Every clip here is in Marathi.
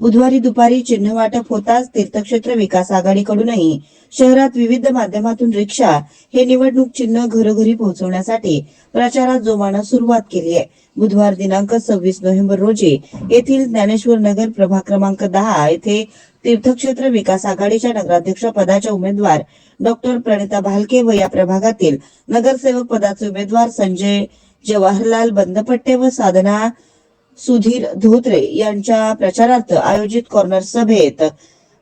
बुधवारी दुपारी चिन्ह वाटप होताच तीर्थक्षेत्र विकास आघाडीकडूनही शहरात विविध माध्यमातून रिक्षा हे निवडणूक चिन्ह घरोघरी पोहोचवण्यासाठी प्रचारात जोमानं सुरुवात केली आहे. बुधवार दिनांक सव्वीस नोव्हेंबर रोजी येथील ज्ञानेश्वर नगर प्रभाग क्रमांक दहा येथे तीर्थक्षेत्र विकास आघाडीच्या नगराध्यक्ष पदाच्या उमेदवार डॉक्टर प्रणिता भालके व या प्रभागातील नगरसेवक पदाचे उमेदवार संजय जवाहरलाल बंदपट्टे व साधना सुधीर धोत्रे यांच्या प्रचारार्थ आयोजित कॉर्नर सभेत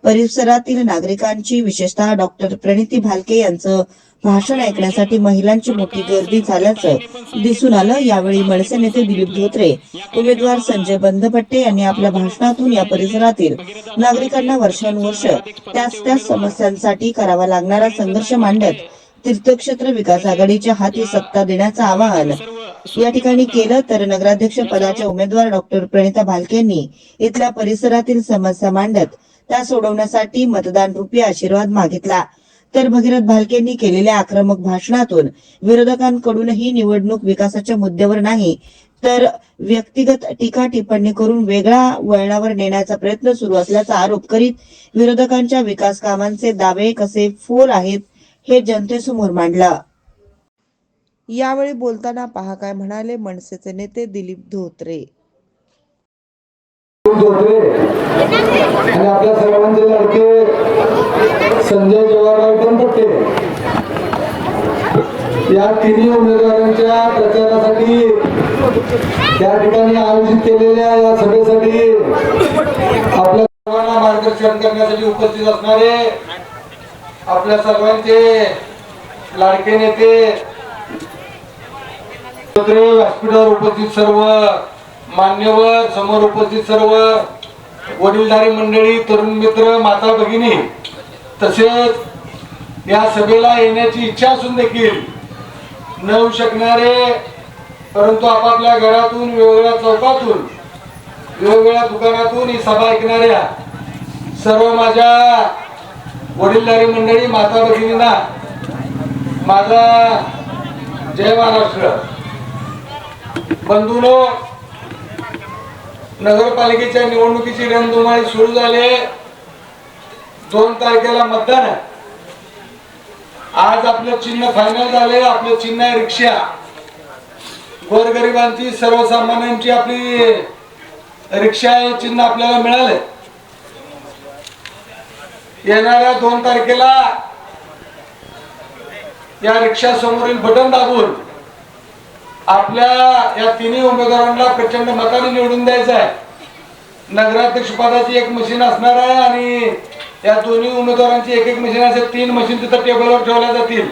परिसरातील नागरिकांची विशेषतः डॉक्टर प्रणिती भालके यांचं भाषण ऐकण्यासाठी महिलांची मोठी गर्दी झाल्याचं दिसून आलं. यावेळी मनसे नेते दिलीप धोत्रे उमेदवार संजय बंदपट्टे यांनी आपल्या भाषणातून या परिसरातील नागरिकांना वर्षानुवर्ष त्याच त्याच समस्यांसाठी करावा लागणारा संघर्ष मांडत तीर्थक्षेत्र विकास आघाडीच्या हाती सत्ता देण्याचं आवाहन या ठिकाणी केलं तर नगराध्यक्ष पदाच्या उमेदवार डॉक्टर प्रणिता भालके यांनी इथल्या परिसरातील समस्या मांडत त्या सोडवण्यासाठी मतदान रुपी आशीर्वाद मागितला. तर भगीरथ भालकेंनी केलेल्या आक्रमक भाषणातून विरोधकांकडूनही निवडणूक विकासाच्या मुद्द्यावर नाही तर व्यक्तिगत टीका टिप्पणी करून वेगळ्या वळणावर नेण्याचा प्रयत्न सुरू असल्याचा आरोप करीत विरोधकांच्या विकास कामांचे दावे कसे फोल आहेत हे जनतेसमोर मांडला. यावेळी बोलताना पहा काय म्हणाले मनसेचे नेते दिलीप धोत्रे. धोत्रे आणि आपल्या सर्वांचे लाडके संजय जवाहरराव बनपट्टे या तिन्ही उमेदवारांच्या प्रचारासाठी त्या ठिकाणी आयोजित केलेल्या या सभेसाठी आपल्या सर्वांना मार्गदर्शन करण्यासाठी उपस्थित असणारे आपल्या सर्वांचे लाडके नेते व्यासपीठावर उपस्थित सर्व मान्यवर समोर उपस्थित सर्व वडीलधारी मंडळी तरुण मित्र माता भगिनी तसेच या सभेला येण्याची इच्छा असून देखील न येऊ शकणारे परंतु आपापल्या घरातून वेगवेगळ्या चौकातून वेगवेगळ्या दुकानातून ही सभा ऐकणाऱ्या सर्व माझ्या वडीलधारी मंडळी माता भगिनींना माझा जय महाराष्ट्र. बंधूनो नगरपालिकेच्या निवडणुकीची रणधुमाळी सुरू झाली दोन तारखेला मतदान आहे. आज आपलं चिन्ह फायनल झाले आपलं चिन्ह आहे रिक्षा. गोरगरिबांची सर्वसामान्यांची आपली रिक्षा हे चिन्ह आपल्याला मिळाले येणाऱ्या दोन तारखेला या रिक्षा समोरील बटन दाबून आपल्या या तिन्ही उमेदवारांना प्रचंड मताने निवडून द्यायचं आहे. नगराध्यक्ष पदाची एक मशीन असणार आहे आणि या दोन्ही उमेदवारांची एक एक मशीन असेल तीन मशीन तिथं टेबलवर ठेवल्या जातील.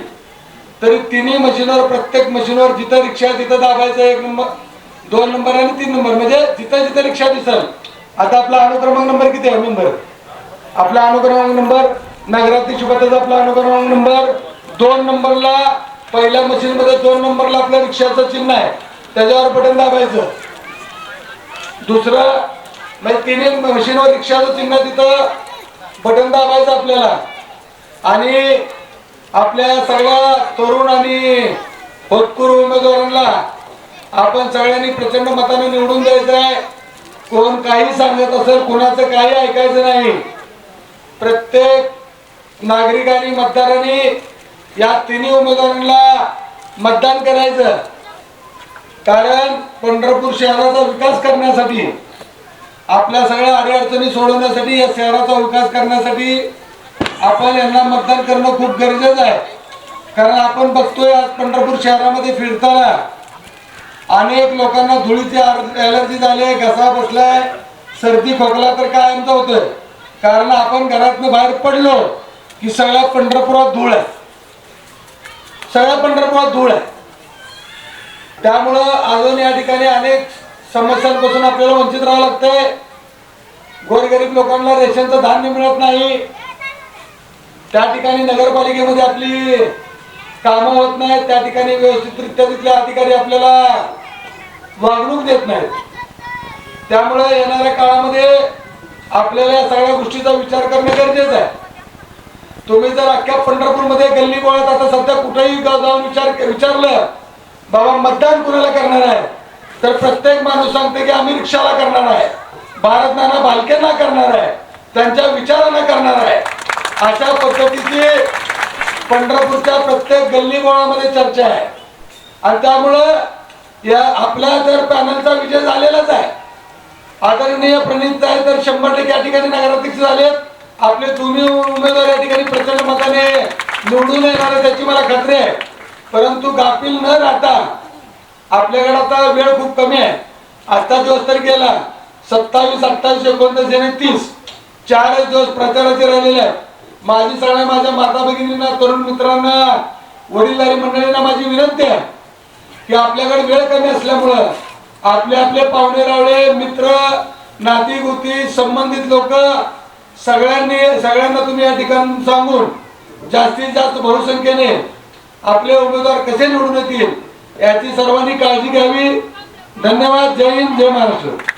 तरी तिन्ही मशीनवर प्रत्येक मशीनवर जिथं रिक्षा तिथं दाबायचं एक नंबर दोन नंबर आणि तीन नंबर. म्हणजे जिथं जिथं रिक्षा दिसल. आता आपला अनुक्रमांक नंबर किती आहे मेंबर? आपला अनुक्रमांक नंबर नगराध्यक्ष पदाचा आपला अनुक्रमांक नंबर दोन नंबरला पहिल्या मशीन मध्ये दोन नंबरला आपल्या रिक्षाचं चिन्ह आहे. त्याच्यावर बटन दाबायचं. दुसरं म्हणजे तिन्ही मशीनवर रिक्षाचं चिन्ह तिथं बटन दाबायचं आपल्याला. आणि आपल्या सगळ्या तरुण आणि होतकरू उमेदवारांना आपण सगळ्यांनी प्रचंड मताने निवडून द्यायचं आहे. कोण काही सांगत असेल कोणाचं काही ऐकायचं नाही. प्रत्येक नागरिकांनी मतदारांनी या तिन्ही उमेदवारांना मतदान करायचं. कारण पंढरपूर शहराचा विकास करण्यासाठी आपल्या सगळ्या अडीअडचणी सोडवण्यासाठी या शहराचा विकास करण्यासाठी आपण यांना मतदान करणं खूप गरजेचं आहे. कारण आपण बघतोय आज पंढरपूर शहरामध्ये फिरताना अनेक लोकांना धुळीची ॲलर्जी झाली आहे घसा बसलाय सर्दी खोकला तर कायमचा होतोय. कारण आपण घरातनं बाहेर पडलो की सगळ्या पंढरपुरात धूळ आहे. सगळ्या पंढरपुरात धूळ आहे. त्यामुळं अजून या ठिकाणी अनेक समस्यांपासून आपल्याला वंचित राहावं लागतंय. गोरगरीब लोकांना रेशनचं धान्य मिळत नाही. त्या ठिकाणी नगरपालिकेमध्ये आपली कामं होत नाहीत. त्या ठिकाणी व्यवस्थितरित्या तिथले अधिकारी आपल्याला वागणूक देत नाहीत. त्यामुळे येणाऱ्या काळामध्ये आपल्याला या सगळ्या गोष्टीचा विचार करणं गरजेचं आहे. तुम्ही जर अख्ख्या पंढरपूरमध्ये गल्ली गोळ्यात आता सध्या कुठेही जाऊन विचार विचारलं बाबा मतदान कुणाला करणार आहे? तर प्रत्येक माणूस सांगते की आम्ही रिक्षाला करणार आहे. भारत नाना करणार आहे. त्यांच्या विचारांना करणार आहे. अशा पद्धतीची पंढरपूरच्या प्रत्येक गल्ली गोळामध्ये चर्चा आहे. आणि त्यामुळं या आपल्या जर पॅनलचा विजय झालेलाच आहे. आदरणीय प्रणित आहे तर शंभर टक्के या ठिकाणी नगराध्यक्ष झालेत. आपले दोन्ही उमेदवार या ठिकाणी प्रचंड मताने निवडून येणार आहे त्याची मला खात्री आहे. परंतु गाफील न राहता आपल्याकडे आता वेळ खूप कमी आहे. आजचा दिवस तर गेला. सत्तावीस अठ्ठावीस एकोणतीस आणि तीस चारच दिवस प्रचाराचे राहिलेले आहेत. माझी सगळ्या माझ्या माता भगिनींना तरुण मित्रांना वडीलधारी मंडळींना माझी विनंती आहे की आपल्याकडे वेळ कमी असल्यामुळं आपले आपले पाहुणे रावळे मित्र नाती गोती संबंधित लोक सगळ्यांनी सगळ्यांना तुम्ही या ठिकाणी सांगून जास्तीत जास्त बहुसंख्येने आपले उमेदवार कसे निवडून येतील याची सर्वांनी काळजी घ्यावी. धन्यवाद. जय हिंद जय महाराष्ट्र.